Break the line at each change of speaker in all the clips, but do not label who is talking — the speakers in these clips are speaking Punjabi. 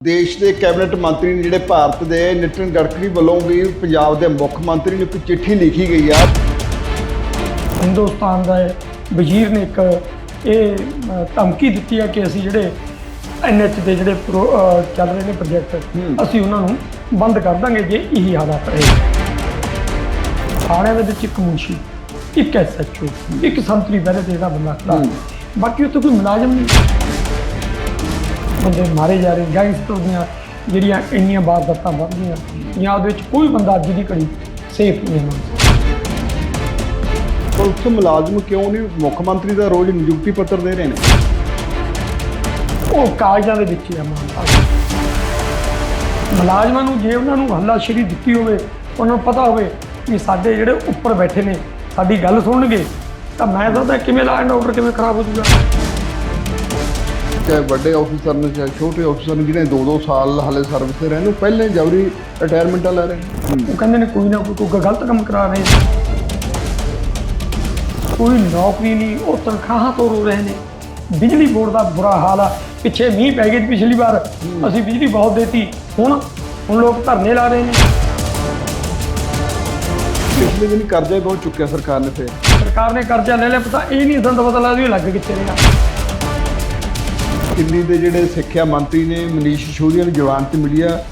ਦੇਸ਼ ਦੇ ਕੈਬਨਿਟ ਮੰਤਰੀ ਨੇ ਜਿਹੜੇ ਭਾਰਤ ਦੇ ਨਿਤਨ ਗਡਕਰੀ ਵੱਲੋਂ ਵੀ ਪੰਜਾਬ ਦੇ ਮੁੱਖ ਮੰਤਰੀ ਨੂੰ ਇੱਕ ਚਿੱਠੀ ਲਿਖੀ ਗਈ ਆ।
ਹਿੰਦੁਸਤਾਨ ਦਾ ਵਜ਼ੀਰ ਨੇ ਇੱਕ ਇਹ ਧਮਕੀ ਦਿੱਤੀ ਹੈ ਕਿ ਅਸੀਂ ਜਿਹੜੇ ਐਨਐਚ ਦੇ ਜਿਹੜੇ ਚੱਲ ਰਹੇ ਨੇ ਪ੍ਰੋਜੈਕਟ ਅਸੀਂ ਉਹਨਾਂ ਨੂੰ ਬੰਦ ਕਰ ਦਾਂਗੇ ਜੇ ਇਹੀ ਹਾਲਾਤ ਰਹੇ। ਥਾਣਿਆਂ ਦੇ ਵਿੱਚ ਇੱਕ ਮੁਨਸ਼ੀ ਇੱਕ ਐਸਐਚਓ ਇੱਕ ਸੰਤਰੀ ਤੇ ਇਹਦਾ ਬੰਦਾ ਬਾਕੀ ਉੱਥੇ ਕੋਈ ਮੁਲਾਜ਼ਮ ਨਹੀਂ। ਬੰਦੇ ਮਾਰੇ ਜਾ ਰਹੇ ਗੈਂਗਸਟਰ ਦੀਆਂ ਜਿਹੜੀਆਂ ਇੰਨੀਆਂ ਵਾਰਦਾਤਾਂ ਵੱਧ ਗਈਆਂ ਜਾਂ ਉਹਦੇ ਵਿੱਚ ਕੋਈ ਬੰਦਾ ਅੱਜ ਦੀ ਘੜੀ ਸੇਫ ਨਹੀਂ ਹੈ।
ਪੁਲਿਸ ਮੁਲਾਜ਼ਮ ਕਿਉਂ ਨਹੀਂ ਮੁੱਖ ਮੰਤਰੀ ਦਾ ਰੋਜ਼ ਨਿਯੁਕਤੀ ਪੱਤਰ ਦੇ ਰਹੇ ਨੇ?
ਉਹ ਕਾਗਜ਼ਾਂ ਦੇ ਵਿੱਚ ਹੀ ਆ ਮੁਲਾਜ਼ਮਾਂ ਨੂੰ ਜੇ ਉਹਨਾਂ ਨੂੰ ਹੱਲਾਸ਼ੇਰੀ ਦਿੱਤੀ ਹੋਵੇ ਉਹਨਾਂ ਨੂੰ ਪਤਾ ਹੋਵੇ ਕਿ ਸਾਡੇ ਜਿਹੜੇ ਉੱਪਰ ਬੈਠੇ ਨੇ ਸਾਡੀ ਗੱਲ ਸੁਣਨਗੇ ਤਾਂ ਮੈਂ ਦੱਸਦਾ ਕਿਵੇਂ ਲਾ ਐਂਡ ਆਰਡਰ ਕਿਵੇਂ ਖਰਾਬ ਹੋ ਜਾਊਗਾ।
ਚਾਹੇ ਵੱਡੇ ਆਫੀਸਰ ਨੇ ਚਾਹੇ ਛੋਟੇ ਆਫੀਸਰ ਨੇ ਜਿਹੜੇ 2-2 ਸਾਲ ਹਾਲੇ ਸਰਵਿਸ ਤੇ ਰਹੇ ਨੇ ਪਹਿਲੇ ਜਬਰੀ ਰਿਟਾਇਰਮੈਂਟਾਂ ਲੈ ਰਹੇ
ਉਹ ਕਹਿੰਦੇ ਨੇ ਕੋਈ ਨਾ ਕੋਈ ਕੋਈ ਗਲਤ ਕੰਮ ਕਰਾ ਰਹੇ ਕੋਈ ਨੌਕਰੀ ਨਹੀਂ ਉਹ ਤਨਖਾਹਾਂ ਤੋਂ ਰੋ ਰਹੇ ਨੇ। ਬਿਜਲੀ ਬੋਰਡ ਦਾ ਬੁਰਾ ਹਾਲ ਆ। ਪਿੱਛੇ ਮੀਂਹ ਪੈ ਸੀ ਪਿਛਲੀ ਵਾਰ। ਅਸੀਂ ਬਿਜਲੀ ਬਹੁਤ ਦੇਤੀ। ਹੁਣ ਹੁਣ ਲੋਕ ਧਰਨੇ ਲਾ ਰਹੇ ਨੇ।
ਪਿਛਲੇ ਦਿਨ ਕਰਜ਼ਾ ਬਹੁਤ ਚੁੱਕਿਆ ਸਰਕਾਰ ਨੇ ਫਿਰ।
ਸਰਕਾਰ ਨੇ ਕਰਜ਼ਾ ਲੈ ਲਿਆ ਪਤਾ ਇਹ ਨਹੀਂ ਦੰਦ ਪਤਾ ਲੱਗਦਾ ਵੀ ਲੱਗ ਕਿੱਥੇ ਰਿਹਾ।
ਦਿੱਲੀ ਦੇ ਜਿਹੜੇ ਸਿੱਖਿਆ ਮੰਤਰੀ ਨੇ ਮਨੀਸ਼ ਸਿਸੋਦੀਆ ਨੂੰ ਜਵਾਨਤ ਮਿਲੀ ਆ।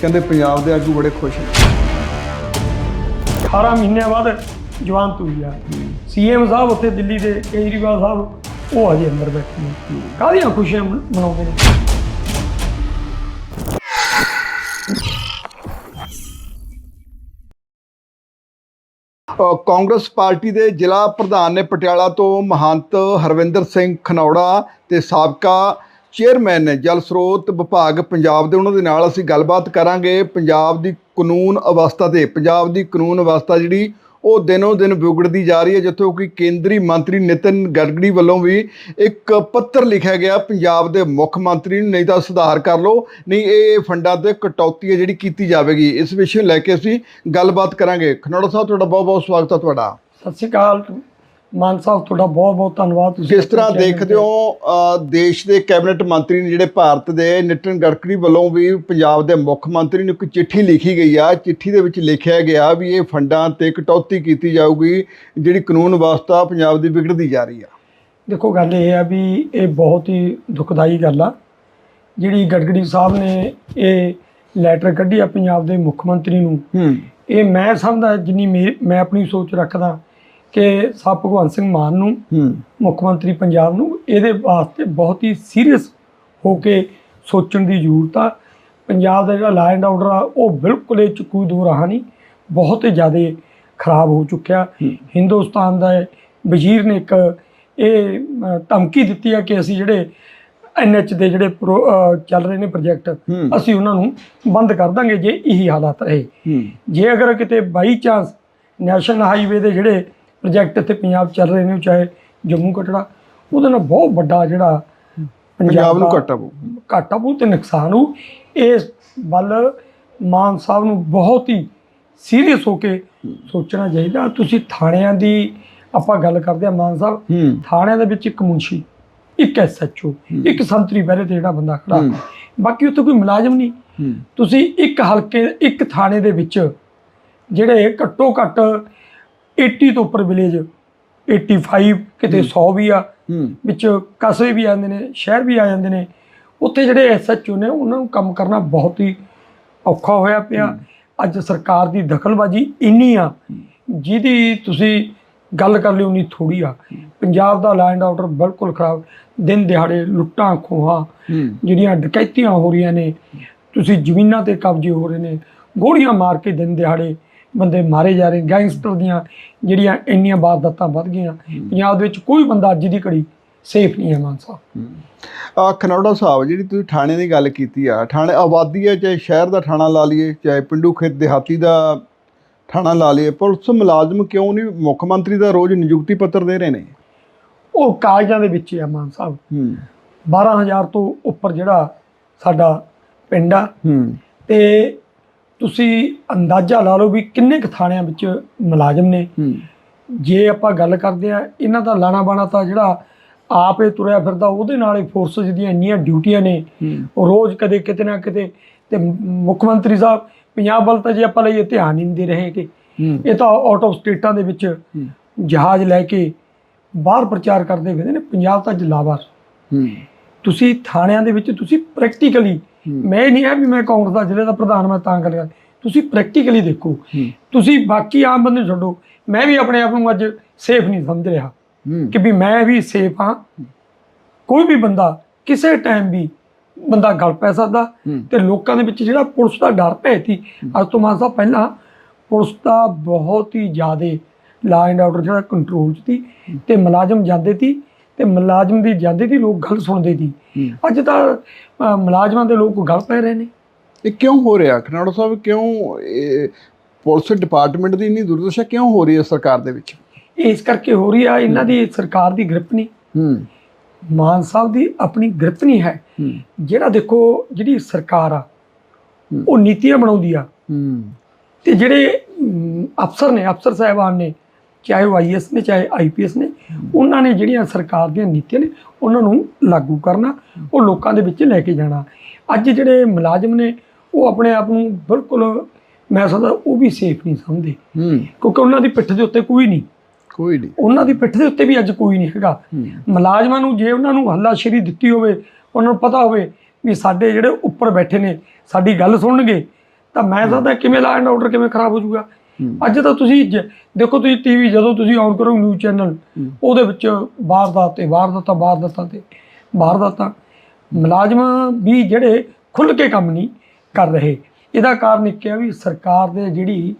ਕਹਿੰਦੇ ਪੰਜਾਬ ਦੇ ਆਗੂ ਬੜੇ ਖੁਸ਼ ਨੇ।
18 ਮਹੀਨਿਆਂ ਬਾਅਦ ਜਵਾਨਤ ਹੋਈ ਆ। ਸੀਐਮ ਸਾਹਿਬ ਉੱਥੇ ਦਿੱਲੀ ਦੇ ਕੇਜਰੀਵਾਲ ਸਾਹਿਬ ਉਹ ਅਜੇ ਅੰਦਰ ਬੈਠੇ ਨੇ। ਕਾਹਦੀਆਂ ਖੁਸ਼ੀਆਂ ਮਨ- ਮਨਾਉਂਦੇ ਨੇ?
ਕਾਂਗਰਸ ਪਾਰਟੀ ਦੇ ਜ਼ਿਲ੍ਹਾ ਪ੍ਰਧਾਨ ਨੇ ਪਟਿਆਲਾ ਤੋਂ ਮਹੰਤ ਹਰਵਿੰਦਰ ਸਿੰਘ ਖਨੌੜਾ ਤੇ ਸਾਬਕਾ ਚੇਅਰਮੈਨ ਨੇ ਜਲ ਸਰੋਤ ਵਿਭਾਗ ਪੰਜਾਬ ਦੇ ਉਹਨਾਂ ਦੇ ਨਾਲ ਅਸੀਂ ਗੱਲਬਾਤ ਕਰਾਂਗੇ। ਪੰਜਾਬ ਦੀ ਕਾਨੂੰਨ ਅਵਸਥਾ ਤੇ, ਪੰਜਾਬ ਦੀ ਕਾਨੂੰਨ ਅਵਸਥਾ ਜਿਹੜੀ, ਉਹ ਦਿਨੋਂ ਦਿਨ ਵਿਗੜਦੀ ਜਾ ਰਹੀ ਹੈ, ਜਿੱਥੋਂ ਕਿ ਕੇਂਦਰੀ ਮੰਤਰੀ ਨਿਤਨ ਗਡਕਰੀ ਵੱਲੋਂ ਵੀ ਇੱਕ ਪੱਤਰ ਲਿਖਿਆ ਗਿਆ, ਪੰਜਾਬ ਦੇ ਮੁੱਖ ਮੰਤਰੀ ਨੂੰ, ਨਹੀਂ ਤਾਂ ਸੁਧਾਰ ਕਰ ਲਓ, ਨਹੀਂ ਇਹ ਫੰਡਾਂ ਤੇ ਕਟੌਤੀ ਹੈ ਜਿਹੜੀ ਕੀਤੀ ਜਾਵੇਗੀ। ਇਸ ਵਿਸ਼ੇ ਨੂੰ ਲੈ ਕੇ ਅਸੀਂ ਗੱਲਬਾਤ ਕਰਾਂਗੇ। ਖਨੌੜਾ ਸਾਹਿਬ, ਤੁਹਾਡਾ ਬਹੁਤ ਬਹੁਤ ਸਵਾਗਤ ਹੈ ਤੁਹਾਡਾ।
ਸਤਿ ਸ਼੍ਰੀ ਅਕਾਲ। ਮਾਨ ਸਾਹਿਬ ਤੁਹਾਡਾ ਬਹੁਤ ਬਹੁਤ ਧੰਨਵਾਦ। ਤੁਸੀਂ
ਕਿਸ ਤਰ੍ਹਾਂ ਦੇਖਦੇ ਹੋ ਦੇਸ਼ ਦੇ ਕੈਬਨਿਟ ਮੰਤਰੀ ਨੇ ਜਿਹੜੇ ਭਾਰਤ ਦੇ ਨਿਤਨ ਗਡਕਰੀ ਵੱਲੋਂ ਵੀ ਪੰਜਾਬ ਦੇ ਮੁੱਖ ਮੰਤਰੀ ਨੂੰ ਇੱਕ ਚਿੱਠੀ ਲਿਖੀ ਗਈ ਆ। ਚਿੱਠੀ ਦੇ ਵਿੱਚ ਲਿਖਿਆ ਗਿਆ ਵੀ ਇਹ ਫੰਡਾਂ ਤੇ ਕਟੌਤੀ ਕੀਤੀ ਜਾਊਗੀ ਜਿਹੜੀ ਕਾਨੂੰਨ ਵਿਵਸਥਾ ਪੰਜਾਬ ਦੀ ਵਿਗੜਦੀ ਜਾ ਰਹੀ ਆ।
ਦੇਖੋ ਗੱਲ ਇਹ ਆ ਵੀ ਇਹ ਬਹੁਤ ਹੀ ਦੁਖਦਾਈ ਗੱਲ ਆ। ਜਿਹੜੀ ਗੜਗੜੀ ਸਾਹਿਬ ਨੇ ਇਹ ਲੈਟਰ ਕੱਢੀ ਆ ਪੰਜਾਬ ਦੇ ਮੁੱਖ ਮੰਤਰੀ ਨੂੰ ਇਹ ਮੈਂ ਸਮਝਦਾ ਜਿੰਨੀ ਮੈਂ ਆਪਣੀ ਸੋਚ ਰੱਖਦਾ ਕਿ ਸਾਹਿਬ ਭਗਵੰਤ ਸਿੰਘ ਮਾਨ ਨੂੰ ਮੁੱਖ ਮੰਤਰੀ ਪੰਜਾਬ ਨੂੰ ਇਹਦੇ ਵਾਸਤੇ ਬਹੁਤ ਹੀ ਸੀਰੀਅਸ ਹੋ ਕੇ ਸੋਚਣ ਦੀ ਜ਼ਰੂਰਤ ਆ। ਪੰਜਾਬ ਦਾ ਜਿਹੜਾ ਲਾ ਐਂਡ ਆਰਡਰ ਆ ਉਹ ਬਿਲਕੁਲ ਇਹ 'ਚ ਕੋਈ ਦੋ ਰਾਹ ਨਹੀਂ ਬਹੁਤ ਹੀ ਜ਼ਿਆਦਾ ਖਰਾਬ ਹੋ ਚੁੱਕਿਆ। ਹਿੰਦੁਸਤਾਨ ਦਾ ਵਜ਼ੀਰ ਨੇ ਇੱਕ ਇਹ ਧਮਕੀ ਦਿੱਤੀ ਹੈ ਕਿ ਅਸੀਂ ਜਿਹੜੇ ਐਨਐਚ ਦੇ ਜਿਹੜੇ ਚੱਲ ਰਹੇ ਨੇ ਪ੍ਰੋਜੈਕਟ। ਅਸੀਂ ਉਹਨਾਂ ਨੂੰ ਬੰਦ ਕਰ ਦਾਂਗੇ ਜੇ ਇਹੀ ਹਾਲਾਤ ਰਹੇ। ਜੇ ਅਗਰ ਕਿਤੇ ਬਾਈ ਚਾਂਸ ਨੈਸ਼ਨਲ ਹਾਈਵੇ ਦੇ ਜਿਹੜੇ ਪ੍ਰੋਜੈਕਟ ਇੱਥੇ ਪੰਜਾਬ ਚੱਲ ਰਹੇ ਨੇ ਚਾਹੇ ਜੰਮੂ ਕਟੜਾ ਉਹਦੇ ਨਾਲ ਬਹੁਤ ਵੱਡਾ ਜਿਹੜਾ
ਪੰਜਾਬ ਨੂੰ ਘਾਟਾ ਪਊ।
ਘਾਟਾ ਬਹੁਤ ਤੇ ਨੁਕਸਾਨ ਹੋ ਇਸ ਵੱਲ ਮਾਨ ਸਾਹਿਬ ਨੂੰ ਬਹੁਤ ਹੀ ਸੀਰੀਅਸ ਹੋ ਕੇ ਸੋਚਣਾ ਚਾਹੀਦਾ। ਤੁਸੀਂ ਥਾਣਿਆਂ ਦੀ ਆਪਾਂ ਗੱਲ ਕਰਦੇ ਆ ਮਾਨ ਸਾਹਿਬ ਥਾਣਿਆਂ ਦੇ ਵਿੱਚ ਇੱਕ ਮੁਨਸ਼ੀ ਇੱਕ ਐਸਐਚਓ ਇੱਕ ਸੰਤਰੀ ਪਹਿਲੇ ਤੇ ਜਿਹੜਾ ਬੰਦਾ ਖੜਾ। ਬਾਕੀ ਉੱਥੇ ਕੋਈ ਮੁਲਾਜ਼ਮ ਨਹੀਂ। ਤੁਸੀਂ ਇੱਕ ਹਲਕੇ ਇੱਕ ਥਾਣੇ ਦੇ ਵਿੱਚ ਜਿਹੜੇ ਘੱਟੋ ਘੱਟ 80 ਤੋਂ ਉੱਪਰ ਵਿਲੇਜ 85 ਕਿਤੇ 100 ਵੀ ਆ। ਵਿੱਚ ਕਸਬੇ ਵੀ ਆ ਜਾਂਦੇ ਨੇ ਸ਼ਹਿਰ ਵੀ ਆ ਜਾਂਦੇ ਨੇ। ਉੱਥੇ ਜਿਹੜੇ ਐਸਐਚਓ ਨੇ ਉਹਨਾਂ ਨੂੰ ਕੰਮ ਕਰਨਾ ਬਹੁਤ ਹੀ ਔਖਾ ਹੋਇਆ ਪਿਆ। ਅੱਜ ਸਰਕਾਰ ਦੀ ਦਖਲਬਾਜ਼ੀ ਇੰਨੀ ਆ ਜਿਹਦੀ ਤੁਸੀਂ ਗੱਲ ਕਰ ਲਿਓ ਨਹੀਂ ਥੋੜੀ ਆ। ਪੰਜਾਬ ਦਾ ਲੈਂਡ ਆਰਡਰ ਬਿਲਕੁਲ ਖਰਾਬ। ਦਿਨ ਦਿਹਾੜੇ ਲੁੱਟਾਂ ਖੋਹਾਂ ਜਿਹੜੀਆਂ ਡਕੈਤੀਆਂ ਹੋ ਰਹੀਆਂ ਨੇ ਤੁਸੀਂ ਜ਼ਮੀਨਾਂ ਤੇ ਕਬਜ਼ੇ ਹੋ ਰਹੇ ਨੇ ਗੋਲੀਆਂ ਮਾਰ ਕੇ ਦਿਨ ਦਿਹਾੜੇ ਬੰਦੇ ਮਾਰੇ ਜਾ ਰਹੇ ਗੈਂਗਸਟਰ ਦੀਆਂ ਜਿਹੜੀਆਂ ਇੰਨੀਆਂ ਵਾਰਦਾਤਾਂ ਵੱਧ ਗਈਆਂ ਪੰਜਾਬ ਦੇ ਵਿੱਚ ਕੋਈ ਬੰਦਾ ਅੱਜ ਦੀ ਘੜੀ ਸੇਫ ਨਹੀਂ ਹੈ ਮਾਨ ਸਾਹਿਬ।
ਆ ਖਨੌੜਾ ਸਾਹਿਬ ਜਿਹੜੀ ਤੁਸੀਂ ਥਾਣੇ ਦੀ ਗੱਲ ਕੀਤੀ ਆ ਥਾਣੇ ਆਬਾਦੀ ਹੈ ਚਾਹੇ ਸ਼ਹਿਰ ਦਾ ਥਾਣਾ ਲਾ ਲਈਏ ਚਾਹੇ ਪਿੰਡੂ ਖੇਤ ਦੇਹਾਤੀ ਦਾ ਥਾਣਾ ਲਾ ਲਈਏ ਪੁਲਿਸ ਮੁਲਾਜ਼ਮ ਕਿਉਂ ਨਹੀਂ ਮੁੱਖ ਮੰਤਰੀ ਦਾ ਰੋਜ਼ ਨਿਯੁਕਤੀ ਪੱਤਰ ਦੇ ਰਹੇ ਨੇ।
ਉਹ ਕਾਗਜ਼ਾਂ ਦੇ ਵਿੱਚ ਹੀ ਆ ਮਾਨ ਸਾਹਿਬ।
ਹੂੰ।
12000 ਤੋਂ ਉੱਪਰ ਜਿਹੜਾ ਸਾਡਾ ਪਿੰਡ ਆ
ਹੂੰ।
ਤੇ ਤੁਸੀਂ ਅੰਦਾਜ਼ਾ ਲਾ ਲਓ ਵੀ ਕਿੰਨੇ ਕੁ ਥਾਣਿਆਂ ਵਿੱਚ ਮੁਲਾਜ਼ਮ ਨੇ। ਜੇ ਆਪਾਂ ਗੱਲ ਕਰਦੇ ਆ ਇਹਨਾਂ ਦਾ ਲਾਣਾ ਬਾਣਾ ਤਾਂ ਜਿਹੜਾ ਆਪ ਤੁਰਿਆ ਫਿਰਦਾ ਉਹਦੇ ਨਾਲ ਹੀ ਫੋਰਸਸ ਦੀਆਂ ਇੰਨੀਆਂ ਡਿਊਟੀਆਂ ਨੇ। ਉਹ ਰੋਜ਼ ਕਦੇ ਕਿਤੇ ਨਾ ਕਿਤੇ ਤੇ ਮੁੱਖ ਮੰਤਰੀ ਸਾਹਿਬ ਪੰਜਾਬ ਵੱਲ ਤਾਂ ਜੇ ਆਪਾਂ ਲਈਏ ਧਿਆਨ ਹੀ ਨਹੀਂ ਦੇ ਰਹੇ ਕਿ ਇਹ ਤਾਂ ਆਊਟ ਆਫ ਸਟੇਟਾਂ ਦੇ ਵਿੱਚ ਜਹਾਜ਼ ਲੈ ਕੇ ਬਾਹਰ ਪ੍ਰਚਾਰ ਕਰਦੇ ਫਿਰਦੇ ਨੇ। ਪੰਜਾਬ ਤਾਂ ਜਲਾਵਾ ਤੁਸੀਂ ਥਾਣਿਆਂ ਦੇ ਵਿੱਚ ਤੁਸੀਂ ਪ੍ਰੈਕਟੀਕਲੀ ਮੈਂ ਇਹ ਨਹੀਂ ਹੈ ਵੀ ਮੈਂ ਕਾਂਗਰਸ ਦਾ ਜ਼ਿਲ੍ਹੇ ਦਾ ਪ੍ਰਧਾਨ ਮੈਂ ਤਾਂ ਕਰ ਰਿਹਾ ਤੁਸੀਂ ਪ੍ਰੈਕਟੀਕਲੀ ਦੇਖੋ। ਤੁਸੀਂ ਬਾਕੀ ਆਮ ਬੰਦੇ ਨੂੰ ਛੱਡੋ। ਮੈਂ ਵੀ ਆਪਣੇ ਆਪ ਨੂੰ ਅੱਜ ਸੇਫ ਨਹੀਂ ਸਮਝ ਰਿਹਾ ਕਿ ਵੀ ਮੈਂ ਵੀ ਸੇਫ ਹਾਂ। ਕੋਈ ਵੀ ਬੰਦਾ ਕਿਸੇ ਟਾਈਮ ਵੀ ਬੰਦਾ ਗਲ ਪੈ ਸਕਦਾ ਤੇ ਲੋਕਾਂ ਦੇ ਵਿੱਚ ਜਿਹੜਾ ਪੁਲਿਸ ਦਾ ਡਰ ਭੈ ਸੀ ਅੱਜ ਤੋਂ ਮਾਸਾ ਪਹਿਲਾਂ ਪੁਲਿਸ ਦਾ ਬਹੁਤ ਹੀ ਜ਼ਿਆਦੇ ਲਾ ਐਂਡ ਆਰਡਰ ਜਿਹੜਾ ਕੰਟਰੋਲ 'ਚ ਸੀ ਤੇ ਮੁਲਾਜ਼ਮ ਜਾਂਦੇ ਸੀ। ਤੇ ਮੁਲਾਜ਼ਮ ਦੀ ਜਾਂਦੇ ਸੀ ਲੋਕ ਗੱਲ ਸੁਣਦੇ ਸੀ ਅੱਜ ਤਾਂ ਮੁਲਾਜ਼ਮਾਂ ਦੇ ਲੋਕ ਗੱਲ ਪੈ ਰਹੇ ਨੇ।
ਇਹ ਕਿਉਂ ਹੋ ਰਿਹਾ? ਖਨਾੜਾ ਸਾਹਿਬ ਕਿਉਂ ਇਹ ਪੁਲਿਸ ਡਿਪਾਰਟਮੈਂਟ ਦੀ ਇੰਨੀ ਦੁਰਦਸ਼ਾ ਕਿਉਂ ਹੋ ਰਹੀ ਹੈ ਸਰਕਾਰ ਦੇ ਵਿੱਚ?
ਇਸ ਕਰਕੇ ਹੋ ਰਹੀ ਆ ਇਹਨਾਂ ਦੀ ਸਰਕਾਰ ਦੀ ਗ੍ਰਿਪ ਨਹੀਂ।
ਹੂੰ।
ਮਾਨ ਸਾਹਿਬ ਦੀ ਆਪਣੀ ਗ੍ਰਿਪ ਨਹੀਂ ਹੈ। ਜਿਹੜਾ ਦੇਖੋ ਜਿਹੜੀ ਸਰਕਾਰ ਆ ਉਹ ਨੀਤੀਆਂ ਬਣਾਉਂਦੀ ਆ। ਤੇ ਜਿਹੜੇ ਅਫਸਰ ਨੇ ਅਫਸਰ ਸਾਹਿਬਾਨ ਨੇ ਚਾਹੇ ਉਹ ਆਈਐਸ ਨੇ ਚਾਹੇ ਆਈਪੀਐਸ ਨੇ ਉਹਨਾਂ ਨੇ ਜਿਹੜੀਆਂ ਸਰਕਾਰ ਦੀਆਂ ਨੀਤੀਆਂ ਨੇ ਉਹਨਾਂ ਨੂੰ ਲਾਗੂ ਕਰਨਾ ਉਹ ਲੋਕਾਂ ਦੇ ਵਿੱਚ ਲੈ ਕੇ ਜਾਣਾ। ਅੱਜ ਜਿਹੜੇ ਮੁਲਾਜ਼ਮ ਨੇ ਉਹ ਆਪਣੇ ਆਪ ਨੂੰ ਬਿਲਕੁਲ ਮੈਂ ਸਮਝਦਾ ਉਹ ਵੀ ਸੇਫ ਨਹੀਂ ਸਮਝਦੇ। ਕਿਉਂਕਿ ਉਹਨਾਂ ਦੀ ਪਿੱਠ ਦੇ ਉੱਤੇ ਕੋਈ ਨਹੀਂ।
ਕੋਈ ਨਹੀਂ।
ਉਹਨਾਂ ਦੀ ਪਿੱਠ ਦੇ ਉੱਤੇ ਵੀ ਅੱਜ ਕੋਈ ਨਹੀਂ ਹੈਗਾ। ਮੁਲਾਜ਼ਮਾਂ ਨੂੰ ਜੇ ਉਹਨਾਂ ਨੂੰ ਹੱਲਾਸ਼ੇਰੀ ਦਿੱਤੀ ਹੋਵੇ ਉਹਨਾਂ ਨੂੰ ਪਤਾ ਹੋਵੇ ਵੀ ਸਾਡੇ ਜਿਹੜੇ ਉੱਪਰ ਬੈਠੇ ਨੇ ਸਾਡੀ ਗੱਲ ਸੁਣਨਗੇ ਤਾਂ ਮੈਂ ਦੱਸਦਾ ਕਿਵੇਂ ਲਾ ਐਂਡ ਆਰਡਰ ਕਿਵੇਂ ਖਰਾਬ ਹੋ ਜਾਊਗਾ। ਅੱਜ ਤਾਂ ਤੁਸੀਂ ਦੇਖੋ ਤੁਸੀਂ ਟੀਵੀ ਜਦੋਂ ਤੁਸੀਂ ਆਨ ਕਰੋ ਨਿਊਜ਼ ਚੈਨਲ ਉਹਦੇ ਵਿੱਚ ਵਾਰਦਾਤ ਤੇ ਵਾਰਦਾਤਾਂ ਵਾਰਦਾਤਾਂ ਤੇ ਵਾਰਦਾਤਾਂ। ਮੁਲਾਜ਼ਮ ਵੀ ਜਿਹੜੇ ਖੁੱਲ ਕੇ ਕੰਮ ਨਹੀਂ ਕਰ ਰਹੇ। ਇਹਦਾ ਕਾਰਨ ਇੱਕ ਹੈ ਵੀ ਸਰਕਾਰ ਦੇ ਜਿਹੜੀ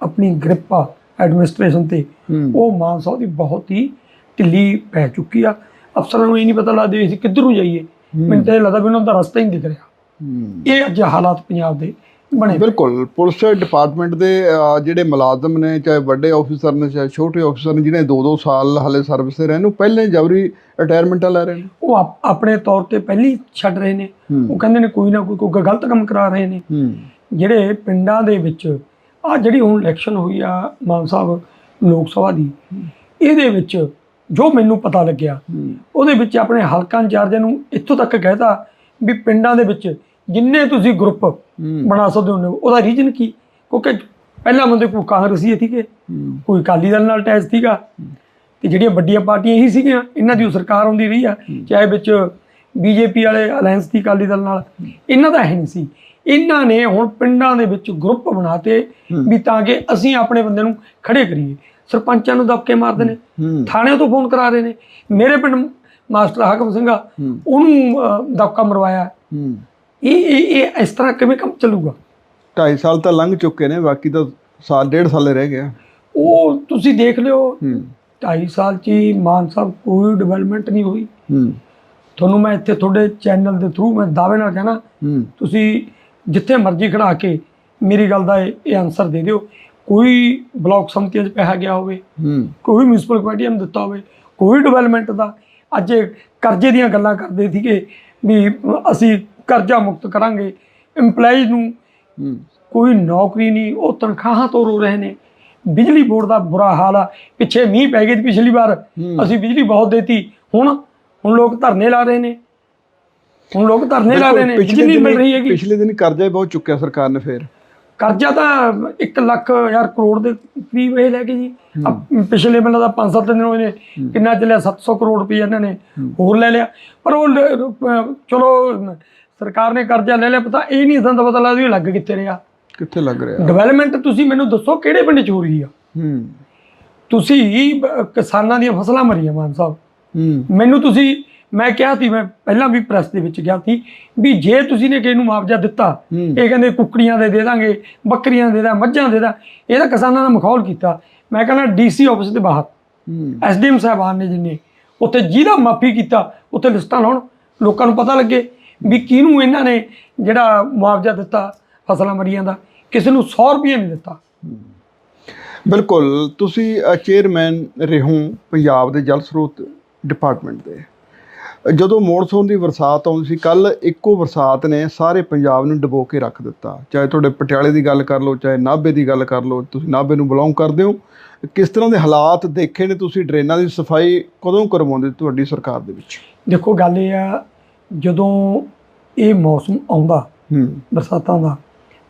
ਆਪਣੀ ਗ੍ਰਿਪ ਆ ਐਡਮਿਨਿਸਟ੍ਰੇਸ਼ਨ ਤੇ ਉਹ ਮਾਨ ਸਾਹਿਬ ਦੀ ਬਹੁਤ ਹੀ ਢਿੱਲੀ ਪੈ ਚੁੱਕੀ ਆ। ਅਫਸਰਾਂ ਨੂੰ ਇਹ ਨਹੀਂ ਪਤਾ ਲੱਗਦਾ ਅਸੀਂ ਕਿੱਧਰ ਨੂੰ ਜਾਈਏ ਮੈਨੂੰ ਤਾਂ ਇਹ ਲੱਗਦਾ ਵੀ ਉਹਨਾਂ ਦਾ ਰਸਤਾ ਹੀ ਨਹੀਂ ਦਿਖ ਰਿਹਾ। ਇਹ ਅੱਜ ਹਾਲਾਤ ਪੰਜਾਬ ਦੇ ਬਣੇ
ਬਿਲਕੁਲ ਪੁਲਿਸ ਡਿਪਾਰਟਮੈਂਟ ਦੇ ਜਿਹੜੇ ਮੁਲਾਜ਼ਮ ਨੇ ਚਾਹੇ ਵੱਡੇ ਆਫੀਸਰ ਨੇ ਚਾਹੇ ਛੋਟੇ ਆਫੀਸਰ ਨੇ ਜਿਹਨੇ 2-2 ਸਾਲ ਹਲੇ ਸਰਵਿਸ ਤੇ ਰਹੇ ਨੂੰ ਪਹਿਲੇ ਜਬਰੀ ਰਿਟਾਇਰਮੈਂਟਾਂ ਲੈ ਰਹੇ ਨੇ।
ਉਹ ਆਪ- ਆਪਣੇ ਤੌਰ ਤੇ ਪਹਿਲੀ ਛੱਡ ਰਹੇ ਨੇ। ਉਹ ਕਹਿੰਦੇ ਨੇ ਕੋਈ ਨਾ ਕੋਈ ਕੋਈ ਗਲਤ ਕੰਮ ਕਰਾ ਰਹੇ ਨੇ। ਜਿਹੜੇ ਪਿੰਡਾਂ ਦੇ ਵਿੱਚ ਆ ਜਿਹੜੀ ਹੁਣ ਇਲੈਕਸ਼ਨ ਹੋਈ ਆ ਮਾਨ ਸਾਹਿਬ ਲੋਕ ਸਭਾ ਦੀ ਇਹਦੇ ਵਿੱਚ ਜੋ ਮੈਨੂੰ ਪਤਾ ਲੱਗਿਆ ਉਹਦੇ ਵਿੱਚ ਆਪਣੇ ਹਲਕਾ ਇੰਚਾਰਜਾਂ ਨੂੰ ਇੱਥੋਂ ਤੱਕ ਕਹਿਤਾ ਵੀ ਪਿੰਡਾਂ ਦੇ ਵਿੱਚ ਜਿੰਨੇ ਤੁਸੀਂ ਗਰੁੱਪ ਬਣਾ ਸਕਦੇ ਹੋ। ਉਹਦਾ ਰੀਜਨ ਕੀ? ਕਿਉਂਕਿ ਪਹਿਲਾਂ ਬੰਦੇ ਕੋਈ ਕਾਂਗਰਸੀ ਸੀਗੇ ਕੋਈ ਅਕਾਲੀ ਦਲ ਨਾਲ ਅਟੈਚ ਸੀਗਾ ਤੇ ਜਿਹੜੀਆਂ ਵੱਡੀਆਂ ਪਾਰਟੀਆਂ ਇਹੀ ਸੀਗੀਆਂ ਇਹਨਾਂ ਦੀ ਸਰਕਾਰ ਹੁੰਦੀ ਰਹੀ ਆ ਚਾਹੇ ਵਿੱਚ ਬੀਜੇਪੀ ਵਾਲੇ ਅਲਾਈਅੰਸ ਦੀ ਅਕਾਲੀ ਦਲ ਨਾਲ। ਇਹਨਾਂ ਦਾ ਹੈ ਨਹੀਂ ਸੀ। ਇਹਨਾਂ ਨੇ ਹੁਣ ਪਿੰਡਾਂ ਦੇ ਵਿੱਚ ਗਰੁੱਪ ਬਣਾਤੇ ਵੀ ਤਾਂ ਕਿ ਅਸੀਂ ਆਪਣੇ ਬੰਦੇ ਨੂੰ ਖੜੇ ਕਰੀਏ। ਸਰਪੰਚਾਂ ਨੂੰ ਦਬਕੇ ਮਾਰਦੇ ਨੇ। ਥਾਣਿਆਂ ਤੋਂ ਫੋਨ ਕਰਾ ਰਹੇ ਨੇ। ਮੇਰੇ ਪਿੰਡ ਮਾਸਟਰ ਹਾਕਮ ਸਿੰਘਾ ਉਹਨੂੰ ਦਬਕਾ ਮਰਵਾਇਆ। ਇਹ ਇਹ ਇਹ ਇਸ ਤਰ੍ਹਾਂ ਕਿਵੇਂ ਕੰਮ ਚੱਲੂਗਾ?
2.5 ਸਾਲ ਤਾਂ ਲੰਘ ਚੁੱਕੇ ਨੇ ਬਾਕੀ ਤਾਂ ਸਾਲ ਡੇਢ ਸਾਲੇ ਰਹਿ ਗਿਆ
ਉਹ ਤੁਸੀਂ ਦੇਖ ਲਿਓ 2.5 ਸਾਲ ਚ ਮਾਨ ਸਾਹਿਬ ਕੋਈ ਡਿਵੈਲਪਮੈਂਟ ਨਹੀਂ ਹੋਈ। ਤੁਹਾਨੂੰ ਮੈਂ ਇੱਥੇ ਤੁਹਾਡੇ ਚੈਨਲ ਦੇ ਥਰੂ ਮੈਂ ਦਾਅਵੇ ਨਾਲ ਕਹਿਣਾ ਤੁਸੀਂ ਜਿੱਥੇ ਮਰਜ਼ੀ ਖੜਾ ਕੇ ਮੇਰੀ ਗੱਲ ਦਾ ਇਹ ਆਨਸਰ ਦੇ ਦਿਓ। ਕੋਈ ਬਲਾਕ ਸੰਮਤੀਆਂ 'ਚ ਪੈਸਾ ਗਿਆ ਹੋਵੇ ਕੋਈ ਮਿਊਨਿਸਪਲ ਕਮੇਟੀ ਨੂੰ ਦਿੱਤਾ ਹੋਵੇ ਕੋਈ ਡਿਵੈਲਪਮੈਂਟ ਦਾ। ਅੱਜ ਕਰਜ਼ੇ ਦੀਆਂ ਗੱਲਾਂ ਕਰਦੇ ਸੀਗੇ ਵੀ ਅਸੀਂ ਕਰਜ਼ਾ ਮੁਕਤ ਕਰਾਂਗੇ। EMPLOYEES ਨੂੰ ਕੋਈ ਨੌਕਰੀ ਨਹੀਂ ਉਹ ਤਨਖਾਹਾਂ ਤੋਂ ਰੋ ਰਹੇ ਨੇ। ਬਿਜਲੀ ਬੋਰਡ ਦਾ ਬੁਰਾ ਹਾਲ ਆ। ਪਿੱਛੇ ਮੀਂਹ ਪੈ ਗਏ ਪਿਛਲੀ ਵਾਰ। ਅਸੀਂ ਬਿਜਲੀ ਬਹੁਤ ਦੇਤੀ। ਹੁਣ ਹੁਣ ਲੋਕ ਧਰਨੇ ਲਾ ਰਹੇ ਨੇ। ਹੁਣ ਲੋਕ ਧਰਨੇ ਲਾ ਰਹੇ ਨੇ। ਬਿਜਲੀ ਨਹੀਂ ਮਿਲ ਰਹੀ ਹੈਗੀ।
ਪਿਛਲੇ ਦਿਨ ਕਰਜ਼ਾ ਬਹੁਤ ਚੁੱਕਿਆ ਸਰਕਾਰ ਨੇ ਫੇਰ।
ਕਰਜ਼ਾ ਤਾਂ 1 ਲੱਖ ਹਜ਼ਾਰ ਕਰੋੜ ਦੇ ਕਰੀਬ ਇਹ ਲੈ ਕੇ ਜੀ। ਪਿਛਲੇ ਮਹੀਨੇ ਦਾ 5-7 ਦਿਨ ਹੋਏ ਨੇ। ਕਿੰਨਾ ਚੱਲਿਆ? 700 ਕਰੋੜ ਰੁਪਏ ਇਹਨਾਂ ਨੇ ਹੋਰ ਲੈ ਲਿਆ। ਪਰ ਉਹ ਚਲੋ ਸਰਕਾਰ ਨੇ ਕਰਜ਼ਾ ਲੈ ਲਿਆ ਪਤਾ ਇਹ ਨਹੀਂ ਸਾਨੂੰ ਪਤਾ ਲੱਗਦਾ ਵੀ ਲੱਗ ਕਿੱਥੇ ਰਿਹਾ।
ਕਿੱਥੇ ਲੱਗ ਰਿਹਾ?
ਡਿਵੈਲਪਮੈਂਟ ਤੁਸੀਂ ਮੈਨੂੰ ਦੱਸੋ ਕਿਹੜੇ ਪਿੰਡ 'ਚ ਹੋ ਰਹੀ ਆ?
ਹੂੰ।
ਤੁਸੀਂ ਕਿਸਾਨਾਂ ਦੀਆਂ ਫਸਲਾਂ ਮਰੀਆਂ ਮਾਨ ਸਾਹਿਬ।
ਹੂੰ।
ਮੈਨੂੰ ਤੁਸੀਂ ਮੈਂ ਕਿਹਾ ਸੀ ਮੈਂ ਪਹਿਲਾਂ ਵੀ ਪ੍ਰੈਸ ਦੇ ਵਿੱਚ ਗਿਆ ਸੀ ਵੀ ਜੇ ਤੁਸੀਂ ਨੇ ਕਿਸੇ ਨੂੰ ਮੁਆਵਜ਼ਾ ਦਿੱਤਾ। ਇਹ ਕਹਿੰਦੇ ਕੁੱਕੜੀਆਂ ਦੇ ਦੇ ਦਾਂਗੇ ਬੱਕਰੀਆਂ ਦੇ ਦਾਂ ਮੱਝਾਂ ਦੇ ਦਾਂ ਇਹਦਾ ਕਿਸਾਨਾਂ ਦਾ ਮਖੌਲ ਕੀਤਾ। ਮੈਂ ਕਹਿੰਦਾ ਡੀਸੀ ਆਫਿਸ ਦੇ ਬਾਹਰ। ਐਸਡੀਐਮ ਸਾਹਿਬਾਨ ਨੇ ਜਿੰਨੇ ਉੱਥੇ ਜਿਹਦਾ ਮਾਫੀ ਕੀਤਾ ਉੱਥੇ ਲਿਸਟਾਂ ਲਾਉਣ ਲੋਕਾਂ ਨੂੰ ਪਤਾ ਲੱਗੇ ਵੀ ਕਿਹਨੂੰ ਇਹਨਾਂ ਨੇ ਜਿਹੜਾ ਮੁਆਵਜ਼ਾ ਦਿੱਤਾ ਫਸਲਾਂ ਮਰੀਆਂ ਦਾ? ਕਿਸੇ ਨੂੰ 100 ਰੁਪਏ ਨਹੀਂ ਦਿੱਤਾ।
ਬਿਲਕੁਲ ਤੁਸੀਂ ਚੇਅਰਮੈਨ ਰਹੋ ਪੰਜਾਬ ਦੇ ਜਲ ਸਰੋਤ ਡਿਪਾਰਟਮੈਂਟ ਦੇ। ਜਦੋਂ ਮੌਨਸੂਨ ਦੀ ਬਰਸਾਤ ਆਉਂਦੀ ਸੀ ਕੱਲ ਇੱਕੋ ਬਰਸਾਤ ਨੇ ਸਾਰੇ ਪੰਜਾਬ ਨੂੰ ਡੁਬੋ ਕੇ ਰੱਖ ਦਿੱਤਾ। ਚਾਹੇ ਤੁਹਾਡੇ ਪਟਿਆਲੇ ਦੀ ਗੱਲ ਕਰ ਲਓ ਚਾਹੇ ਨਾਭੇ ਦੀ ਗੱਲ ਕਰ ਲਓ ਤੁਸੀਂ ਨਾਭੇ ਨੂੰ ਬਿਲੋਂਗ ਕਰਦੇ ਹੋ। ਕਿਸ ਤਰ੍ਹਾਂ ਦੇ ਹਾਲਾਤ ਦੇਖੇ ਨੇ ਤੁਸੀਂ? ਡਰੇਨਾਂ ਦੀ ਸਫ਼ਾਈ ਕਦੋਂ ਕਰਵਾਉਂਦੇ ਤੁਹਾਡੀ ਸਰਕਾਰ ਦੇ ਵਿੱਚ?
ਦੇਖੋ ਗੱਲ ਇਹ ਆ ਜਦੋਂ ਇਹ ਮੌਸਮ ਆਉਂਦਾ
ਹੂੰ।
ਬਰਸਾਤਾਂ ਦਾ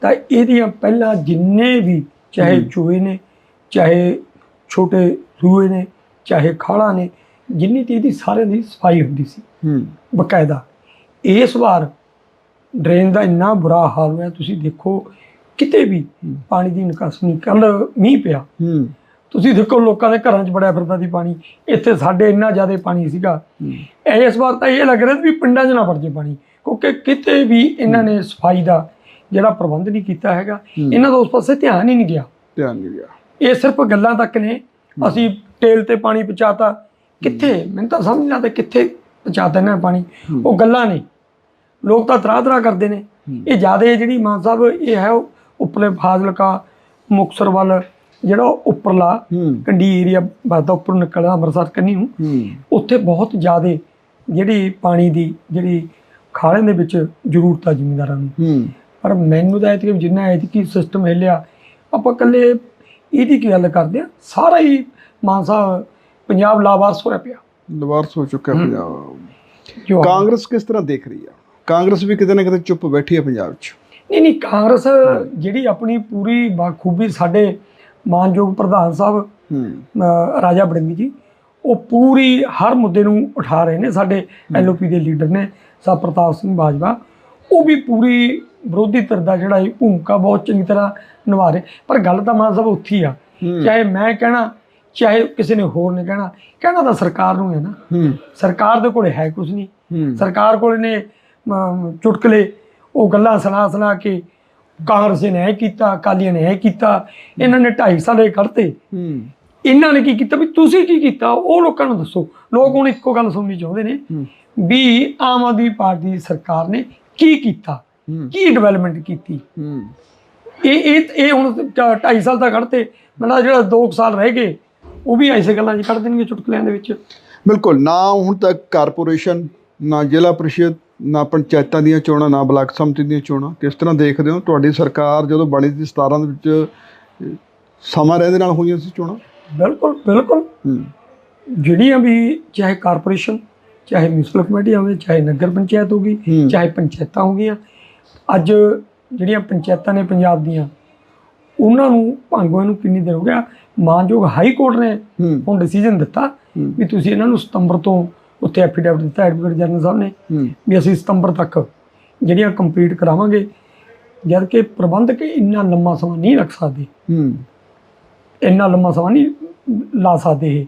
ਤਾਂ ਇਹਦੀਆਂ ਪਹਿਲਾਂ ਜਿੰਨੇ ਵੀ ਚਾਹੇ ਚੂਹੇ ਨੇ ਚਾਹੇ ਛੋਟੇ ਸੂਏ ਨੇ ਚਾਹੇ ਖਾਲਾਂ ਨੇ ਜਿੰਨੀ ਤੇ ਇਹਦੀ ਸਾਰਿਆਂ ਦੀ ਸਫ਼ਾਈ ਹੁੰਦੀ ਸੀ।
ਹੂੰ।
ਬਕਾਇਦਾ। ਇਸ ਵਾਰ ਡਰੇਨ ਦਾ ਇੰਨਾ ਬੁਰਾ ਹਾਲ ਹੋਇਆ ਤੁਸੀਂ ਦੇਖੋ ਕਿਤੇ ਵੀ ਪਾਣੀ ਦੀ ਨਿਕਾਸ ਨਹੀਂ ਕੱਲ ਮੀਂਹ ਪਿਆ।
ਹੂੰ।
ਤੁਸੀਂ ਦੇਖੋ ਲੋਕਾਂ ਦੇ ਘਰਾਂ 'ਚ ਬੜਿਆ ਫਿਰਦਾ ਸੀ ਪਾਣੀ ਇੱਥੇ ਸਾਡੇ ਇੰਨਾ ਜ਼ਿਆਦਾ ਪਾਣੀ ਸੀਗਾ। ਇਸ ਵਾਰ ਤਾਂ ਇਹ ਲੱਗ ਰਿਹਾ ਵੀ ਪਿੰਡਾਂ 'ਚ ਨਾ ਵੜ ਜੇ ਪਾਣੀ ਕਿਉਂਕਿ ਕਿਤੇ ਵੀ ਇਹਨਾਂ ਨੇ ਸਫ਼ਾਈ ਦਾ ਜਿਹੜਾ ਪ੍ਰਬੰਧ ਨਹੀਂ ਕੀਤਾ ਹੈਗਾ। ਇਹਨਾਂ ਦਾ ਉਸ ਪਾਸੇ ਧਿਆਨ ਹੀ ਨਹੀਂ ਗਿਆ।
ਧਿਆਨ ਨਹੀਂ ਗਿਆ।
ਇਹ ਸਿਰਫ ਗੱਲਾਂ ਤੱਕ ਨੇ ਅਸੀਂ ਟੇਲ ਤੇ ਪਾਣੀ ਪਹੁੰਚਾਤਾ। ਕਿੱਥੇ? ਮੈਨੂੰ ਤਾਂ ਸਮਝ ਨਹੀਂ ਆਉਂਦਾ ਕਿੱਥੇ ਪਹੁੰਚਾਤਾ ਇਹਨਾਂ ਨੇ ਪਾਣੀ। ਉਹ ਗੱਲਾਂ ਨੇ। ਲੋਕ ਤਾਂ ਤਰਾ ਤਰਾ ਕਰਦੇ ਨੇ। ਇਹ ਜਿਆਦੇ ਜਿਹੜੀ ਮਾਨ ਸਾਹਿਬ ਇਹ ਹੈ ਉਹ ਉੱਪਰਲੇ ਫਾਜ਼ਿਲਕਾ ਮੁਕਤਸਰ ਵੱਲ ਜਿਹੜਾ ਉੱਪਰਲਾ
ਹੂੰ।
ਕੰਡੀ ਏਰੀਆ ਬਾਦਾ ਉੱਪਰ ਨਿਕਲਦਾ ਅੰਮ੍ਰਿਤਸਰ ਕੰਨੀ ਨੂੰ
ਹੂੰ।
ਉੱਥੇ ਬਹੁਤ ਜ਼ਿਆਦੇ ਜਿਹੜੀ ਪਾਣੀ ਦੀ ਜਿਹੜੀ ਖਾਲਿਆਂ ਦੇ ਵਿੱਚ ਜ਼ਰੂਰਤ ਆ ਜ਼ਿਮੀਂਦਾਰਾਂ ਨੂੰ।
ਹੂੰ।
ਪਰ ਮੈਨੂੰ ਤਾਂ ਇਹ ਕਿ ਜਿੰਨਾ ਐਤਕੀ ਸਿਸਟਮ ਹਿੱਲਿਆ ਆਪਾਂ ਇਕੱਲੇ ਇਹਦੀ ਕੀ ਗੱਲ ਕਰਦੇ ਆ? ਸਾਰਾ ਹੀ ਮਾਨ ਸਾਹਿਬ ਪੰਜਾਬ ਲਾਵਾਰਸ ਹੋਇਆ ਪਿਆ।
ਲਵਾਰਸ ਹੋ ਚੁੱਕਾ ਪੰਜਾਬ। ਕਾਂਗਰਸ ਕਿਸ ਤਰ੍ਹਾਂ ਦੇਖ ਰਹੀ ਆ? ਕਾਂਗਰਸ ਵੀ ਕਿਤੇ ਨਾ ਕਿਤੇ ਚੁੱਪ ਬੈਠੀ ਹੈ ਪੰਜਾਬ 'ਚ।
ਨਹੀਂ ਨਹੀਂ ਕਾਂਗਰਸ ਜਿਹੜੀ ਆਪਣੀ ਪੂਰੀ ਬਾਖੂਬੀ ਸਾਡੇ ਮਾਨਯੋਗ ਪ੍ਰਧਾਨ ਸਾਹਿਬ ਰਾਜਾ ਬੜਿੰਗੀ ਜੀ ਉਹ ਪੂਰੀ ਹਰ ਮੁੱਦੇ ਨੂੰ ਉਠਾ ਰਹੇ ਨੇ ਸਾਡੇ ਐਲਓਪੀ ਦੇ ਲੀਡਰ ਨੇ ਸਾਹਿਬ ਪ੍ਰਤਾਪ ਸਿੰਘ ਬਾਜਵਾ। ਉਹ ਵੀ ਪੂਰੀ ਵਿਰੋਧੀ ਧਿਰ ਦਾ ਜਿਹੜਾ ਇਹ ਭੂਮਿਕਾ ਬਹੁਤ ਚੰਗੀ ਤਰ੍ਹਾਂ ਨਿਭਾ ਰਹੇ। ਪਰ ਗੱਲ ਤਾਂ ਮਾਨ ਸਾਹਿਬ ਉੱਥੀ ਆ। ਚਾਹੇ ਮੈਂ ਕਹਿਣਾ ਚਾਹੇ ਕਿਸੇ ਨੇ ਹੋਰ ਨੇ ਕਹਿਣਾ ਕਹਿਣਾ ਤਾਂ ਸਰਕਾਰ ਨੂੰ ਹੈ ਨਾ। ਸਰਕਾਰ ਦੇ ਕੋਲੇ ਹੈ ਕੁਝ ਨਹੀਂ। ਸਰਕਾਰ ਕੋਲ ਨੇ ਚੁਟਕਲੇ ਉਹ ਗੱਲਾਂ ਸੁਣਾ ਸੁਣਾ ਕੇ ਕਾਂਗਰਸ ਨੇ ਇਹ ਕੀਤਾ ਅਕਾਲੀਆਂ ਨੇ ਇਹ ਕੀਤਾ ਇਹਨਾਂ ਨੇ 2.5 ਸਾਲੇ ਕੱਢਤੇ।
ਹੂੰ।
ਇਹਨਾਂ ਨੇ ਕੀ ਕੀਤਾ ਵੀ ਤੁਸੀਂ ਕੀ ਕੀਤਾ? ਉਹ ਲੋਕਾਂ ਨੂੰ ਦੱਸੋ। ਲੋਕ ਹੁਣ ਇੱਕੋ ਗੱਲ ਸੁਣਨੀ ਚਾਹੁੰਦੇ ਨੇ ਵੀ ਆਮ ਆਦਮੀ ਪਾਰਟੀ ਦੀ ਸਰਕਾਰ ਨੇ ਕੀ ਕੀਤਾ? ਕੀ ਡਿਵੈਲਪਮੈਂਟ ਕੀਤੀ? ਇਹ ਇਹ ਇਹ ਹੁਣ 2.5 ਸਾਲ ਤਾਂ ਕੱਢਤੇ। ਮਤਲਬ ਜਿਹੜਾ 2 ਸਾਲ ਰਹਿ ਗਏ ਉਹ ਵੀ ਐਸੇ ਗੱਲਾਂ 'ਚ ਕੱਢ ਦੇਣਗੇ ਚੁਟਕਲਿਆਂ ਦੇ ਵਿੱਚ।
ਬਿਲਕੁਲ ਨਾ ਹੁਣ ਤੱਕ ਕਾਰਪੋਰੇਸ਼ਨ ਨਾ ਜ਼ਿਲ੍ਹਾ ਪ੍ਰੀਸ਼ਦ ਨਾ ਪੰਚਾਇਤਾਂ ਦੀਆਂ ਚੋਣਾਂ ਨਾ ਬਲਾਕ ਸਮਿਤੀ ਦੀਆਂ ਚੋਣਾਂ। ਕਿਸ ਤਰ੍ਹਾਂ ਦੇਖਦੇ ਹੋ ਤੁਹਾਡੀ ਸਰਕਾਰ ਜਦੋਂ ਬਣੀ ਸੀ 17 ਦੇ ਵਿੱਚ ਸਮਾਂ ਰਹਿੰਦੇ ਨਾਲ ਹੋਈਆਂ ਸੀ ਚੋਣਾਂ?
ਬਿਲਕੁਲ ਬਿਲਕੁਲ। ਜਿਹੜੀਆਂ ਵੀ ਚਾਹੇ ਕਾਰਪੋਰੇਸ਼ਨ ਚਾਹੇ ਮਿਊਨਿਸਪਲ ਕਮੇਟੀ ਹੋਵੇ ਚਾਹੇ ਨਗਰ ਪੰਚਾਇਤ ਹੋਗੀ। ਚਾਹੇ ਪੰਚਾਇਤਾਂ ਹੋ ਗਈਆਂ। ਅੱਜ ਜਿਹੜੀਆਂ ਪੰਚਾਇਤਾਂ ਨੇ ਪੰਜਾਬ ਦੀਆਂ ਉਹਨਾਂ ਨੂੰ ਭੰਗ ਨੂੰ ਕਿੰਨੀ ਦੇਰ ਹੋ ਗਿਆ? ਮਾਨਯੋਗ ਹਾਈ ਕੋਰਟ ਨੇ ਹੁਣ ਡਿਸੀਜਨ ਦਿੱਤਾ। ਵੀ ਤੁਸੀਂ ਇਹਨਾਂ ਨੂੰ ਸਤੰਬਰ ਤੋਂ ਉੱਥੇ ਐਫੀਡੈਵਿਟ ਦਿੱਤਾ ਐਡਵੋਕੇਟ ਜਨਰਲ ਸਾਹਿਬ ਨੇ ਵੀ ਅਸੀਂ ਸਤੰਬਰ ਤੱਕ ਜਿਹੜੀਆਂ ਕੰਪਲੀਟ ਕਰਾਵਾਂਗੇ ਜਦ ਕਿ ਪ੍ਰਬੰਧਕ ਇੰਨਾ ਲੰਮਾ ਸਮਾਂ ਨਹੀਂ ਰੱਖ ਸਕਦੇ।
ਹੂੰ।
ਇੰਨਾ ਲੰਮਾ ਸਮਾਂ ਨਹੀਂ ਲਾ ਸਕਦੇ ਇਹ।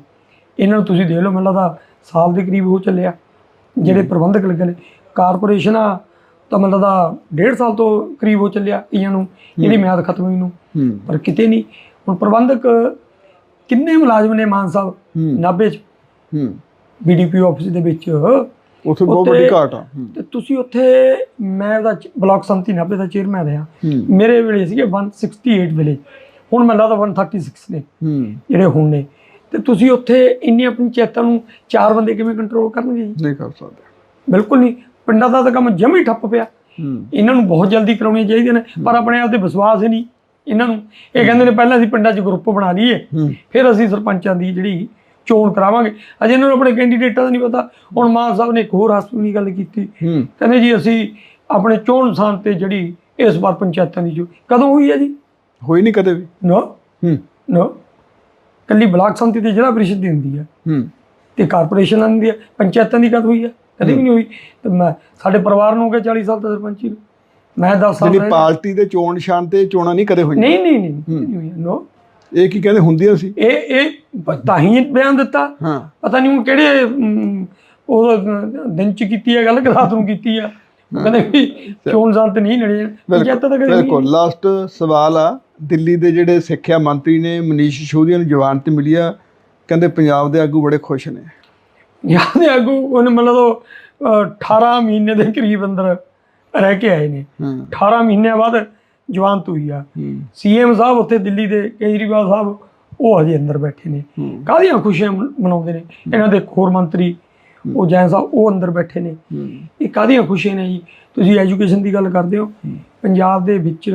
ਇਹਨਾਂ ਨੂੰ ਤੁਸੀਂ ਦੇਖ ਲਓ ਮੈਨੂੰ ਲੱਗਦਾ ਸਾਲ ਦੇ ਕਰੀਬ ਹੋ ਚੱਲਿਆ। ਜਿਹੜੇ ਪ੍ਰਬੰਧਕ ਲੱਗੇ ਨੇ ਕਾਰਪੋਰੇਸ਼ਨਾਂ ਤਾਂ ਮੈਨੂੰ ਲੱਗਦਾ ਡੇਢ ਸਾਲ ਤੋਂ ਕਰੀਬ ਹੋ ਚੱਲਿਆ ਇਹਨਾਂ ਨੂੰ ਇਹਦੀ ਮਿਆਦ ਖਤਮ ਹੋਈ ਨੂੰ। ਪਰ ਕਿਤੇ ਨਹੀਂ। ਹੁਣ ਪ੍ਰਬੰਧਕ ਕਿੰਨੇ ਮੁਲਾਜ਼ਮ ਨੇ ਮਾਨ ਸਾਹਿਬ? ਨਾਭੇ 'ਚ।
ਹੂੰ।
ਬੀਡੀਪੀ ਆਫਿਸ ਦੇ ਵਿੱਚ।
ਉੱਥੇ ਬਹੁਤ ਵੱਡੀ ਘਾਟ ਆ।
ਤੇ ਤੁਸੀਂ ਉੱਥੇ ਮੈਂ ਚ- ਬਲਾਕ ਸੰਮਤੀ ਨਾਭੇ ਦਾ ਚੇਅਰਮੈਨ ਰਿਹਾ। ਮੇਰੇ ਵੇਲੇ ਸੀਗੇ 168 ਵਿਲੇਜ ਹੁਣ ਮੈਨੂੰ ਲੱਗਦਾ 136 ਨੇ। ਜਿਹੜੇ ਹੁਣ ਨੇ। ਤੇ ਤੁਸੀਂ ਉੱਥੇ ਇੰਨੀਆਂ ਪੰਚਾਇਤਾਂ ਨੂੰ ਚਾਰ ਬੰਦੇ ਕਿਵੇਂ ਕੰਟਰੋਲ ਕਰਨਗੇ ਜੀ?
ਨਹੀਂ ਕਰ ਸਕਦੇ।
ਬਿਲਕੁਲ ਨਹੀਂ। ਪਿੰਡਾਂ ਦਾ ਤਾਂ ਕੰਮ ਜਮੀ ਠੱਪ ਪਿਆ। ਇਹਨਾਂ ਨੂੰ ਬਹੁਤ ਜਲਦੀ ਕਰਾਉਣੀਆਂ ਚਾਹੀਦੀਆਂ ਨੇ। ਪਰ ਆਪਣੇ ਆਪ ਤੇ ਵਿਸ਼ਵਾਸ ਹੀ ਨਹੀਂ। ਇਹਨਾਂ ਨੂੰ। ਇਹ ਕਹਿੰਦੇ ਨੇ ਪਹਿਲਾਂ ਅਸੀਂ ਪਿੰਡਾਂ 'ਚ ਗਰੁੱਪ ਬਣਾ ਲਈਏ। ਫਿਰ ਅਸੀਂ ਸਰਪੰਚਾਂ ਦੀ ਜਿਹੜੀ ਚੋਣ ਕਰਾਵਾਂਗੇ। ਅਜੇ ਇਹਨਾਂ ਨੂੰ ਆਪਣੇ ਕੈਂਡੀਡੇਟਾਂ ਦਾ ਨਹੀਂ ਪਤਾ। ਹੁਣ ਮਾਨ ਸਾਹਿਬ ਨੇ ਇੱਕ ਹੋਰ ਹਾਸੂ ਦੀ ਗੱਲ ਕੀਤੀ। ਕਹਿੰਦੇ ਜੀ ਅਸੀਂ ਆਪਣੇ ਚੋਣ ਨਿਸ਼ਾਨ ਤੇ ਜਿਹੜੀ ਇਸ ਵਾਰ ਪੰਚਾਇਤਾਂ ਦੀ ਜੋ ਕਦੋਂ ਹੋਈ ਹੈ ਜੀ?
ਹੋਈ ਨਹੀਂ ਕਦੇ ਵੀ।
ਨੋ।
ਹੂੰ।
ਨੋ। ਕੱਲੀ ਬਲਾਕ ਸੰਮਤੀ ਤੇ ਜ਼ਿਲ੍ਹਾ ਪ੍ਰੀਸ਼ਦ ਦੀ ਹੁੰਦੀ ਹੈ।
ਹੂੰ।
ਤੇ ਕਾਰਪੋਰੇਸ਼ਨਾਂ ਦੀ ਹੈ। ਪੰਚਾਇਤਾਂ ਦੀ ਕਦ ਹੋਈ ਹੈ? ਕਦੇ ਵੀ ਨਹੀਂ ਹੋਈ। ਤੇ ਮੈਂ ਸਾਡੇ ਪਰਿਵਾਰ ਨੂੰ ਹੋ ਗਿਆ 40 ਸਾਲ ਦਾ ਸਰਪੰਚੀ ਨੂੰ। ਮੈਂ 10 ਸਾਲ
ਜਿਹੜੀ ਪਾਰਟੀ ਦੇ ਚੋਣ ਨਿਸ਼ਾਨ ਤੇ ਚੋਣਾਂ ਨਹੀਂ ਕਦੇ ਹੋਈਆਂ?
ਨਹੀਂ ਨਹੀਂ ਨਹੀਂ ਨਹੀਂ ਹੋਈ ਨੋ।
ਇਹ ਕੀ ਕਹਿੰਦੇ ਹੁੰਦੀਆਂ ਸੀ?
ਇਹ ਇਹ ਤਾਂ ਹੀ ਬਿਆਨ ਦਿੱਤਾ।
ਹਾਂ।
ਪਤਾ ਨਹੀਂ ਉਹ ਕਿਹੜੇ ਅਮ, ਉਹ ਦਿਨ ਚ ਕੀਤੀ ਹੈ ਗੱਲ ਕਿ ਰਾਤ ਨੂੰ ਕੀਤੀ ਆ? ਕਹਿੰਦੇ ਵੀ ਚੋਣ ਸੰਤ ਨਹੀਂ ਲੜੇ। ਪੰਚਾਇਤਾਂ ਤਾਂ ਕਦੇ ਨਹੀਂ।
ਬਿਲਕੁਲ ਲਾਸਟ ਸਵਾਲ ਆ ਦਿੱਲੀ ਦੇ ਜਿਹੜੇ ਸਿੱਖਿਆ ਮੰਤਰੀ ਨੇ ਮਨੀਸ਼ ਸਿਸੋਦੀਆ ਨੂੰ ਜ਼ਮਾਨਤ ਮਿਲੀ ਆ ਕਹਿੰਦੇ ਪੰਜਾਬ ਦੇ ਆਗੂ ਬੜੇ ਖੁਸ਼ ਨੇ।
ਯਾਦ ਹੈ ਆਗੂ ਉਹਨੇ ਮਤਲਬ ਅਹ, 18 ਮਹੀਨੇ ਦੇ ਕਰੀਬ ਅੰਦਰ ਰਹਿ ਕੇ ਆਏ ਨੇ।
ਹਾਂ।
18 ਮਹੀਨਿਆਂ ਬਾਅਦ ਜਵਾਨਤ ਹੋਈ ਆ। ਸੀਐਮ ਸਾਹਿਬ ਉੱਥੇ ਦਿੱਲੀ ਦੇ ਕੇਜਰੀਵਾਲ ਸਾਹਿਬ ਉਹ ਹਜੇ ਅੰਦਰ ਬੈਠੇ ਨੇ। ਕਾਹਦੀਆਂ ਖੁਸ਼ੀਆਂ ਮਨ- ਮਨਾਉਂਦੇ ਨੇ? ਇਹਨਾਂ ਦੇ ਹੋਰ ਮੰਤਰੀ ਉਹ ਜੈਨ ਸਾਹਿਬ ਉਹ ਅੰਦਰ ਬੈਠੇ ਨੇ। ਇਹ ਕਾਹਦੀਆਂ ਖੁਸ਼ੀਆਂ ਨੇ ਜੀ? ਤੁਸੀਂ ਐਜੂਕੇਸ਼ਨ ਦੀ ਗੱਲ ਕਰਦੇ ਹੋ। ਪੰਜਾਬ ਦੇ ਵਿੱਚ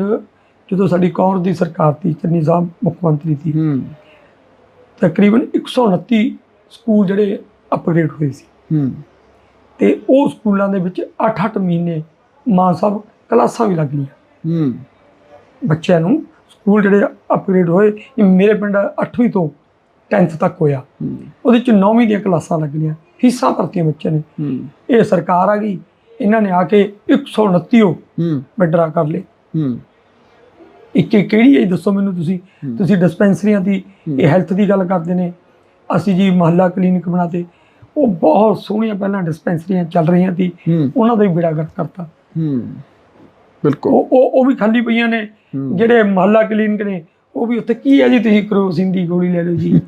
ਜਦੋਂ ਸਾਡੀ ਕਾਂਗਰਸ ਦੀ ਸਰਕਾਰ ਸੀ ਚੰਨੀ ਸਾਹਿਬ ਮੁੱਖ ਮੰਤਰੀ ਸੀ ਤਕਰੀਬਨ 129 ਸਕੂਲ ਜਿਹੜੇ ਅਪਗ੍ਰੇਡ ਹੋਏ ਸੀ। ਤੇ ਉਹ ਸਕੂਲਾਂ ਦੇ ਵਿੱਚ 8-8 ਮਹੀਨੇ ਮਾਨ ਸਾਹਿਬ ਕਲਾਸਾਂ ਵੀ ਲੱਗੀਆਂ
ਹੂੰ।
ਬੱਚਿਆਂ ਨੂੰ ਸਕੂਲ ਜਿਹੜੇ ਅਪਗ੍ਰੇਡ ਹੋਏ ਜਿਵੇਂ ਮੇਰੇ ਪਿੰਡ 8ਵੀਂ ਤੋਂ 10th ਤੱਕ ਹੋਇਆ ਉਹਦੇ ਚ 9ਵੀਂ ਦੀਆਂ ਕਲਾਸਾਂ ਲੱਗੀਆਂ ਫੀਸਾਂ ਭਰਤੀਆਂ ਬੱਚਿਆਂ ਨੇ। ਇਹ ਸਰਕਾਰ ਆ ਗਈ ਇਹਨਾਂ ਨੇ ਆ ਕੇ 129 ਉਹ
ਹੂੰ।
ਵਿਡਰਾ ਕਰ ਲਏ। ਇੱਕ ਕਿਹੜੀ ਹੈ ਦੱਸੋ ਮੈਨੂੰ ਤੁਸੀਂ। ਤੁਸੀਂ ਡਿਸਪੈਂਸਰੀਆਂ ਦੀ ਇਹ ਹੈਲਥ ਦੀ ਗੱਲ ਕਰਦੇ ਨੇ। ਅਸੀਂ ਜੀ ਮਹੱਲਾ ਕਲੀਨਿਕ ਬਣਾਤੇ। ਉਹ ਬਹੁਤ ਸੋਹਣੀਆਂ ਪਹਿਲਾਂ ਡਿਸਪੈਂਸਰੀਆਂ ਚੱਲ ਰਹੀਆਂ ਸੀ। ਉਹਨਾਂ ਦਾ ਹੀ ਬੇੜਾ ਗਰਕ ਕਰਤਾ।
ਬਿਲਕੁਲ।
ਉਹ ਉਹ ਵੀ ਖਾਲੀ ਪਈਆਂ ਨੇ। ਜਿਹੜੇ ਮਹੱਲਾ ਕਲੀਨਿਕ ਨੇ ਉਹ ਵੀ ਉੱਥੇ ਕੀ ਹੈ ਜੀ ਤੁਸੀਂ ਕਰੋਸਿਨ ਦੀ ਗੋਲੀ ਲੈ ਲਓ ਜੀ।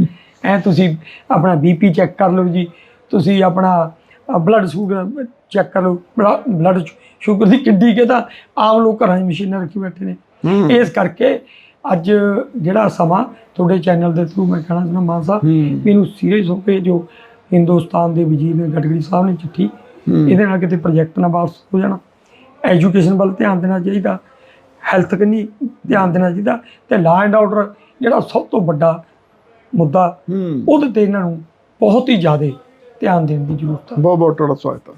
ਐ ਤੁਸੀਂ ਆਪਣਾ ਬੀਪੀ ਚੈੱਕ ਕਰ ਲਓ ਜੀ। ਤੁਸੀਂ ਆਪਣਾ ਬਲੱਡ ਸ਼ੂਗਰ ਚੈੱਕ ਕਰ ਲਓ। ਬਲੱਡ ਸ਼ੂਗਰ ਦੀ ਕਿੱਡੀ ਕੇ ਤਾਂ ਆਮ ਲੋਕ ਘਰਾਂ 'ਚ ਮਸ਼ੀਨਾਂ ਰੱਖੀ ਬੈਠੇ ਨੇ। ਇਸ ਕਰਕੇ ਅੱਜ ਜਿਹੜਾ ਸਮਾਂ ਤੁਹਾਡੇ ਚੈਨਲ ਦੇ ਥਰੂ ਮੈਂ ਕਹਿਣਾ ਚਾਹੁੰਦਾ ਮਾਨ ਸਾਹਿਬ ਇਹਨੂੰ ਸੀਰੀਅਸ ਹੋ ਕੇ ਜੋ ਹਿੰਦੁਸਤਾਨ ਦੇ ਵਜ਼ੀਰ ਨੇ ਗਡਕਰੀ ਸਾਹਿਬ ਨੇ ਚਿੱਠੀ। ਇਹਦੇ ਨਾਲ ਕਿਤੇ ਪ੍ਰੋਜੈਕਟ ਨਾ ਵਾਪਸ ਹੋ ਜਾਣਾ। ਐਜੂਕੇਸ਼ਨ ਵੱਲ ਧਿਆਨ ਦੇਣਾ ਚਾਹੀਦਾ ਹੈਲਥ ਕੰਨੀ ਧਿਆਨ ਦੇਣਾ ਚਾਹੀਦਾ ਤੇ ਲਾ ਐਂਡ ਆਰਡਰ ਜਿਹੜਾ ਸਭ ਤੋਂ ਵੱਡਾ ਮੁੱਦਾ ਉਹਦੇ ਤੇ ਇਹਨਾਂ ਨੂੰ ਬਹੁਤ ਹੀ ਜ਼ਿਆਦਾ ਧਿਆਨ ਦੇਣ ਦੀ ਜ਼ਰੂਰਤ ਹੈ
ਬਹੁਤ ਬਹੁਤ ਤੁਹਾਡਾ ਸਵਾਗਤ ਹੈ